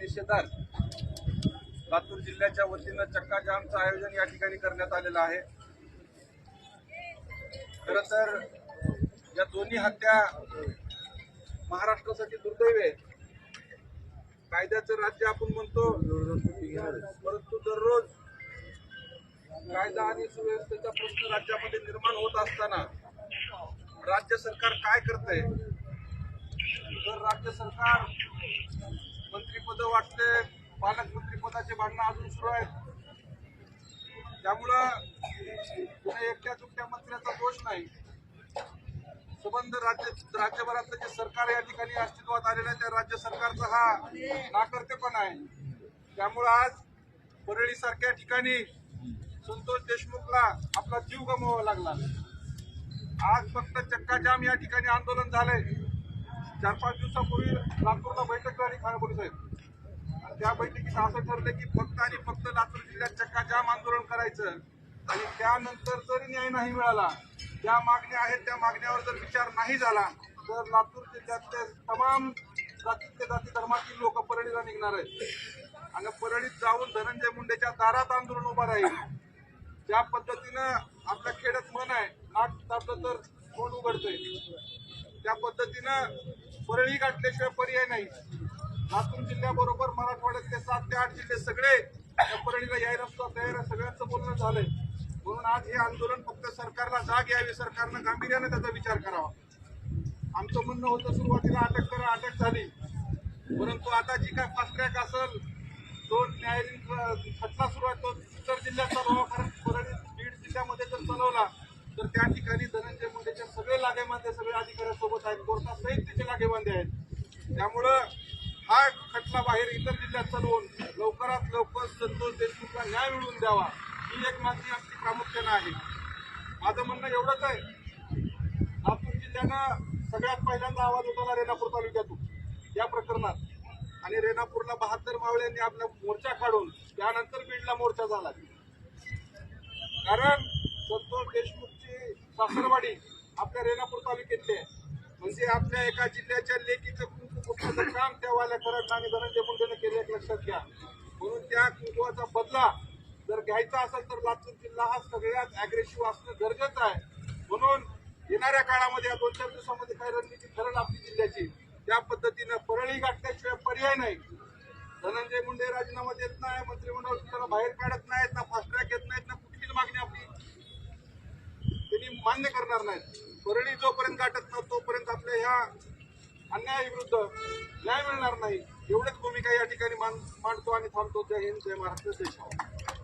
निषेधार्थ लातूर जिल्ह्याच्या वतीनं चक्काजामचं आयोजन या ठिकाणी करण्यात आलेलं आहे. खर तर या दोन्ही हत्या महाराष्ट्रासाठी दुर्दैव आहे. कायद्याचं राज्य आपण म्हणतो परंतु दररोज कायदा आणि सुव्यवस्थेचा प्रश्न राज्यामध्ये निर्माण होत असताना राज्य सरकार काय करतंय? तर राज्य सरकार असं वाटते पालकमंत्री पदाचे भांडणं अजून सुरू आहेत. त्यामुळं एकट्या चुकट्या मंत्र्याचा दोष नाही. संबंध राज्य राज्यभरातलं जे सरकार या ठिकाणी अस्तित्वात आलेलं आहे त्या राज्य सरकारचा हा नाकर्तेपणा आहे. त्यामुळं आज परळी सारख्या ठिकाणी संतोष देशमुखला आपला जीव गमवावा लागला. आज फक्त चक्काजाम या ठिकाणी आंदोलन झालंय. चार पाच दिवसापूर्वी नागपूरला बैठक झाली खानापुरी साहेब. त्या बैठकीत असं ठरलं की फक्त आणि फक्त लातूर जिल्ह्यात चक्काजाम आंदोलन करायचं. आणि त्यानंतर जरी न्याय नाही मिळाला ज्या मागण्या आहेत त्या मागण्यावर जर विचार नाही झाला तर लातूर जिल्ह्यातले तमाम जातीतले जाती धर्मातील लोक परळीला निघणार आहेत. आणि परळीत जाऊन धनंजय मुंडेच्या दारात आंदोलन उभं राहील. ज्या पद्धतीनं आपल्या खेड्यात मन आहे नाक तापलं तर तोंड उघडतंय. त्या पद्धतीनं परळी गाठल्याशिवाय पर्याय नाही. लातूर जिल्ह्याबरोबर मराठवाड्यातले सात ते आठ जिल्हे सगळे त्या परळीला यायला सुद्धा तयार आहे. सगळ्यांचं बोलणं झालंय. म्हणून आज हे आंदोलन फक्त सरकारला जाग यावी सरकारनं गांभीर्यानं त्याचा विचार करावा. आमचं म्हणणं होतं सुरुवातीला अटक करा अटक झाली. परंतु आता जी काय फास्ट ट्रॅक असेल तो न्यायालयीन खटला सुरू आहे तो इतर जिल्ह्यात चालवा कारण परळी बीड जिल्ह्यामध्ये जर चालवला तर त्या ठिकाणी धनंजय मुंडेचे सगळे लागेबांधे सगळे अधिकाऱ्यांसोबत आहेत. कोर्टासहित त्याचे लागेबांधे आहेत. त्यामुळं हा खटला बाहेर इतर जिल्ह्यात चालवून लवकरात लवकर संतोष देशमुखला न्याय मिळवून द्यावा ही एक मागणी आमची प्रामुख्यानं आहे. माझं म्हणणं एवढंच आहे. लातूर जिल्ह्यानं सगळ्यात पहिल्यांदा आवाज उठवला रेणापूर तालुक्यातून या प्रकरणात. आणि रेणापूरला बहात्तर मावळ्यांनी आपला मोर्चा काढून त्यानंतर बीडला मोर्चा झाला. कारण संतोष देशमुखची सासरवाडी आपल्या रेणापूर तालुक्यातली आहे. म्हणजे आपल्या एका जिल्ह्याच्या लेखीचं कुंकू काम त्या वाल्या करत आणि धनंजय मुंडेनं केलं एक लक्षात घ्या. म्हणून त्या कुंकुवाचा बदला जर घ्यायचा असेल तर लातूर जिल्हा हा सगळ्यात अग्रेसिव्ह असणं गरजेचं आहे. म्हणून येणाऱ्या काळामध्ये या दोन चार दिवसामध्ये काय रणनीती ठरेल आपली जिल्ह्याची त्या पद्धतीनं परळी गाठल्याशिवाय पर्याय नाही. धनंजय मुंडे राजीनामा देत नाही मंत्रिमंडळ त्याला बाहेर काढत नाहीत ना फास्ट ट्रॅक घेत नाहीत ना कुठलीच मागणी आपली. त्यांनी मान्य करणार नाहीत. परळी जोपर्यंत गाठत नाही तोपर्यंत आपल्या ह्या अन्यायाविरुद्ध न्याय मिळणार नाही. एवढीच भूमिका या ठिकाणी मांडतो आणि थांबतो. जय हिंद जय महाराष्ट्र देशावर